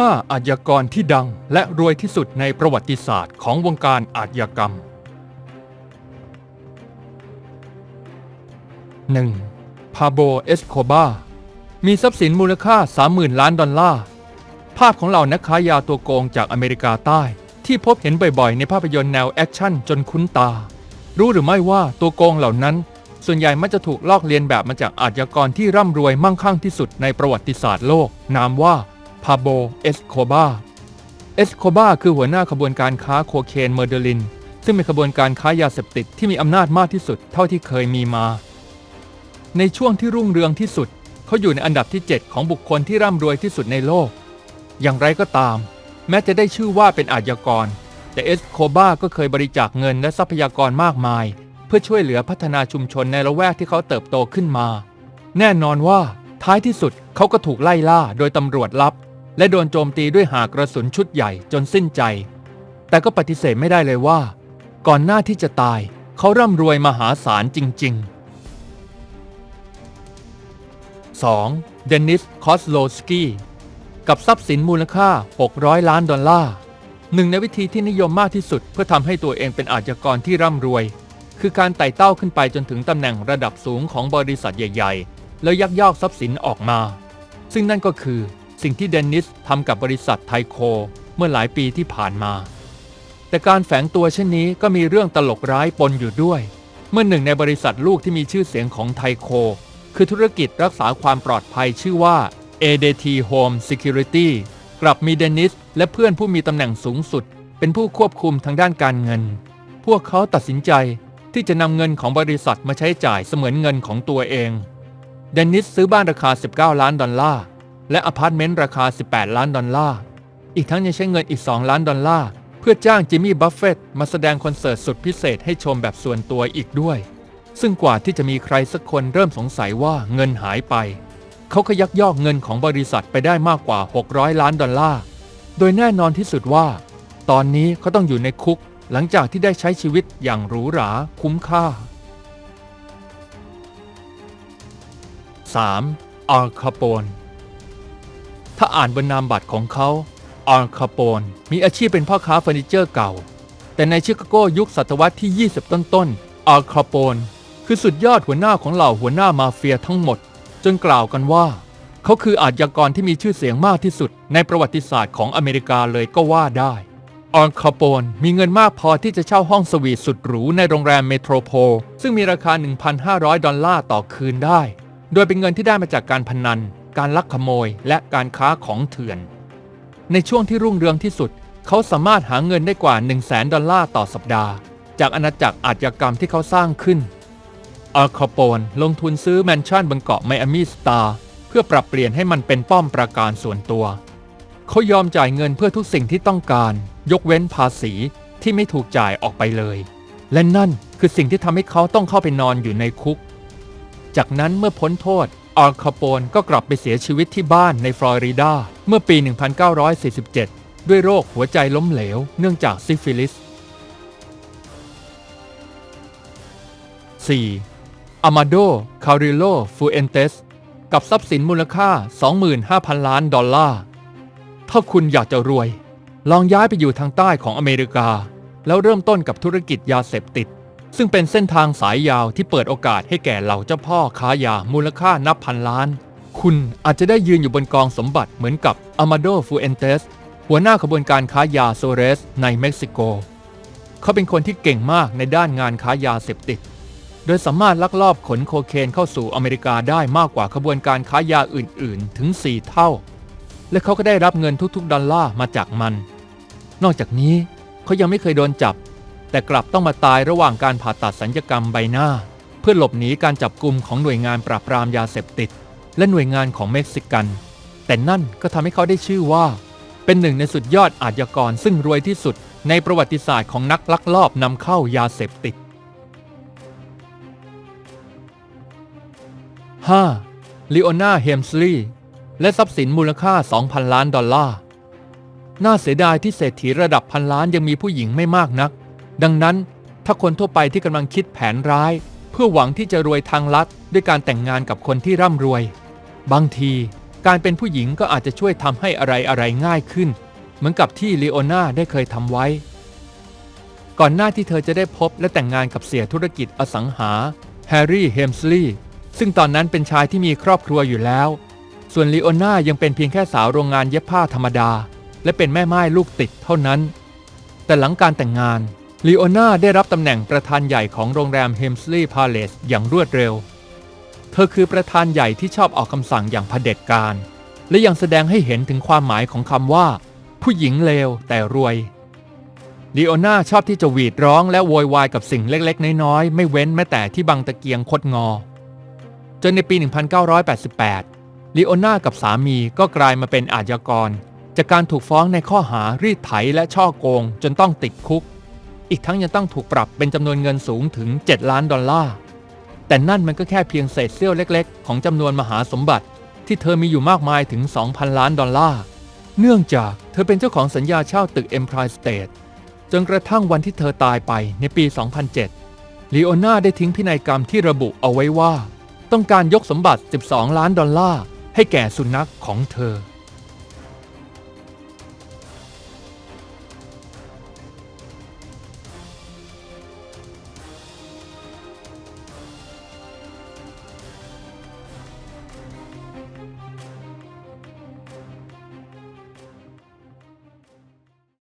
5อาชญากรที่ดังและรวยที่สุดในประวัติศาสตร์ของวงการอาชญากรรม 1. พาโบเอสโคบา มีทรัพย์สินมูลค่า 30,000 ล้านดอลลาร์ ภาพของเหล่านักค้ายาตัวโกงจากอเมริกาใต้ ที่พบเห็นบ่อยๆ ในภาพยนตร์แนวแอคชั่นจนคุ้นตา รู้หรือไม่ว่าตัวโกงเหล่านั้น ส่วนใหญ่มักจะถูกลอกเลียนแบบมาจากอาชญากรที่ร่ำรวยมั่งคั่งที่สุดในประวัติศาสตร์โลก นามว่า พาโบ เอสโคบา เอสโคบาคือหัวหน้าขบวนการค้าโคเคนเมอร์เดลิน ซึ่งเป็นขบวนการค้ายาเสพติดที่มีอำนาจมากที่สุดเท่าที่เคยมีมา ในช่วงที่รุ่งเรืองที่สุด เขาอยู่ในอันดับที่ 7 ของบุคคลที่ร่ำรวยที่สุดในโลก อย่างไรก็ตาม แม้จะได้ชื่อว่าเป็นอาชญากร แต่เอสโคบาก็เคยบริจาคเงินและทรัพยากรมากมาย เพื่อช่วยเหลือพัฒนาชุมชนในละแวกที่เขาเติบโตขึ้นมา แน่นอนว่าท้ายที่สุดเขาก็ถูกไล่ล่าโดยตำรวจลับ และโดนโจมตีด้วยหากระสุนชุดใหญ่จนสิ้นใจ แต่ก็ปฏิเสธไม่ได้เลยว่า ก่อนหน้าที่จะตายเขาร่ำรวยมหาศาลจริง ๆ 2. เดนิส คอสโลสกี้ กับทรัพย์สินมูลค่า 600 ล้านดอลลาร์ หนึ่งในวิธีที่นิยมมากที่สุดเพื่อทำให้ตัวเองเป็นอาชญากรที่ร่ำรวย คือการไต่เต้าขึ้นไปจนถึงตำแหน่งระดับสูงของบริษัทใหญ่ ๆ แล้วยักยอกทรัพย์สินออกมา ซึ่งนั่นก็คือ สิ่งที่เดนนิสทำกับบริษัทไทโค เมื่อหลายปีที่ผ่านมา แต่การแฝงตัวเช่นนี้ก็มีเรื่องตลกร้ายปนอยู่ด้วย เมื่อหนึ่งในบริษัทลูกที่มีชื่อเสียงของไทโค คือธุรกิจรักษาความปลอดภัยชื่อว่า ADT Home Security กลับมีเดนนิสและเพื่อนผู้มีตำแหน่งสูงสุด เป็นผู้ควบคุมทางด้านการเงิน พวกเขาตัดสินใจที่จะนำเงินของบริษัทมาใช้จ่ายเสมือนเงินของตัวเอง เดนิสซื้อบ้านราคา 19 ล้านดอลลาร์ และอพาร์ตเมนต์ราคา 18 ล้านดอลลาร์ อีกทั้งยังใช้เงินอีก 2 ล้านดอลลาร์ เพื่อจ้างจิมมี่บัฟเฟตต์มาแสดงคอนเสิร์ตสุดพิเศษให้ชมแบบส่วนตัวอีกด้วย ซึ่งกว่าที่จะมีใครสักคนเริ่มสงสัยว่าเงินหายไป เขาก็ยักยอกเงินของบริษัทไปได้มากกว่า 600 ล้านดอลลาร์ โดยแน่นอนที่สุดว่า ตอนนี้เขาต้องอยู่ในคุก หลังจากที่ได้ใช้ชีวิตอย่างหรูหราคุ้มค่า 3. อาร์คาโปน ถ้าอ่านบนนามบัตรของเขาอาร์คาโปนมีอาชีพเป็นพ่อค้าเฟอร์นิเจอร์เก่า แต่ในชิคาโกยุคศตวรรษที่ 20 ต้นๆอาร์คาโปนคือสุดยอดหัวหน้าของเหล่าหัวหน้ามาเฟียทั้งหมด จนกล่าวกันว่า เขาคืออาชญากรที่มีชื่อเสียงมากที่สุด ในประวัติศาสตร์ของอเมริกาเลยก็ว่าได้อาร์คาโปนมีเงินมากพอที่จะเช่าห้องสวีทสุดหรูในโรงแรมเมโทรโพลซึ่งมีราคา 1,500 ดอลลาร์ต่อคืนได้ โดยเป็นเงินที่ได้มาจากการพนัน การลักขโมยและการค้าของเถื่อน ในช่วงที่รุ่งเรืองที่สุด เขาสามารถหาเงินได้กว่า 1 0 0 0 0แดอลลาร์ต่อสัปดาห์ จากอาณาจักรอาชญากรรมที่เขาสร้างขึ้นอาร์คาโปนลงทุนซื้อแมนชั่นบนเกาะไมอามีสตาร์เพื่อปรับเปลี่ยนให้มันเป็นป้อมปราการส่วนตัว เขายอมจ่ายเงินเพื่อทุกสิ่งที่ต้องการ ยกเว้นภาษีที่ไม่ถูกจ่ายออกไปเลย และนั่นคือสิ่งที่ทำให้เขาต้องเข้าไปนอนอยู่ในคุก จากนั้นเมื่อพ้นโทษ อาร์คาโปนก็กลับไปเสียชีวิตที่บ้านในฟลอริดา เมื่อปี 1947 ด้วยโรคหัวใจล้มเหลว เนื่องจากซิฟิลิส 4. อามาโด คาริโล ฟูเอนเตส กับทรัพย์สินมูลค่า 25,000 ล้านดอลลาร์ ถ้าคุณอยากจะรวย ลองย้ายไปอยู่ทางใต้ของอเมริกา แล้วเริ่มต้นกับธุรกิจยาเสพติด ซึ่งเป็นเส้นทางสายยาวที่เปิดโอกาสให้แก่เหล่าเจ้าพ่อค้ายามูลค่านับพันล้าน คุณอาจจะได้ยืนอยู่บนกองสมบัติเหมือนกับอามาโดฟูเอนเตสหัวหน้าขบวนการค้ายาโซเรสในเม็กซิโก เขาเป็นคนที่เก่งมากในด้านงานค้ายาเสพติด โดยสามารถลักลอบขนโคเคนเข้าสู่อเมริกาได้มากกว่าขบวนการค้ายาอื่น ๆ ถึง 4 เท่า และเขาก็ได้รับเงินทุกๆ ดอลลาร์มาจากมัน นอกจากนี้เขายังไม่เคยโดนจับ แต่กลับต้องมาตายระหว่างการผ่าตัดสัญญกรรมใบหน้า เพื่อหลบหนีการจับกลุ่มของหน่วยงานปราบปรามยาเสพติด และหน่วยงานของเม็กซิกัน แต่นั่นก็ทำให้เขาได้ชื่อว่า เป็นหนึ่งในสุดยอดอาชญากรซึ่งรวยที่สุดในประวัติศาสตร์ของนักลักลอบนำเข้ายาเสพติด 5. ลีโอนาเฮมสลีย์และทรัพย์สินมูลค่า 2,000 ล้านดอลลาร์ น่าเสียดายที่เศรษฐีระดับพันล้านยังมีผู้หญิงไม่มากนัก ดังนั้นถ้าคนทั่วไปที่กำลังคิดแผนร้าย เพื่อหวังที่จะรวยทางลัดด้วยการแต่งงานกับคนที่ร่ำรวย บางทีการเป็นผู้หญิงก็อาจจะช่วยทำให้อะไรอะไรง่ายขึ้น เหมือนกับที่ลีโอนาได้เคยทำไว้ ก่อนหน้าที่เธอจะได้พบและแต่งงานกับเสียธุรกิจอสังหาแฮร์รี่เฮมสลีย์ซึ่งตอนนั้นเป็นชายที่มีครอบครัวอยู่แล้ว ส่วนลีโอนายังเป็นเพียงแค่สาวโรงงานเย็บผ้าธรรมดา และเป็นแม่ไม้ลูกติดเท่านั้น แต่หลังการแต่งงาน ลีโอนาได้รับตำแหน่งประธานใหญ่ของโรงแรมเฮมสลีย์พาเลสอย่างรวดเร็ว เธอคือประธานใหญ่ที่ชอบออกคำสั่งอย่างเผด็จการ และยังแสดงให้เห็นถึงความหมายของคำว่า ผู้หญิงเลวแต่รวยลีโอนาชอบที่จะหวีดร้องและโวยวายกับสิ่งเล็กๆ น้อยๆ ไม่เว้นแม้แต่ที่บังตะเกียงคดงอ จนในปี 1988ลีโอนากับสามีก็กลายมาเป็นอาชญากร จากการถูกฟ้องในข้อหารีดไถและช่อโกงจนต้องติดคุก อีกทั้งยังต้องถูกปรับเป็นจำนวนเงินสูงถึง 7 ล้านดอลลาร์ แต่นั่นมันก็แค่เพียงเศษเสี้ยวเล็กๆ ของจำนวนมหาสมบัติ ที่เธอมีอยู่มากมายถึง 2,000 ล้านดอลลาร์ เนื่องจากเธอเป็นเจ้าของสัญญาเช่าตึก Empire State จนกระทั่งวันที่เธอตายไปในปี 2007ลีโอนาได้ทิ้งพินัยกรรมที่ระบุเอาไว้ว่า ต้องการยกสมบัติ 12 ล้านดอลลาร์ให้แก่สุนัขของเธอ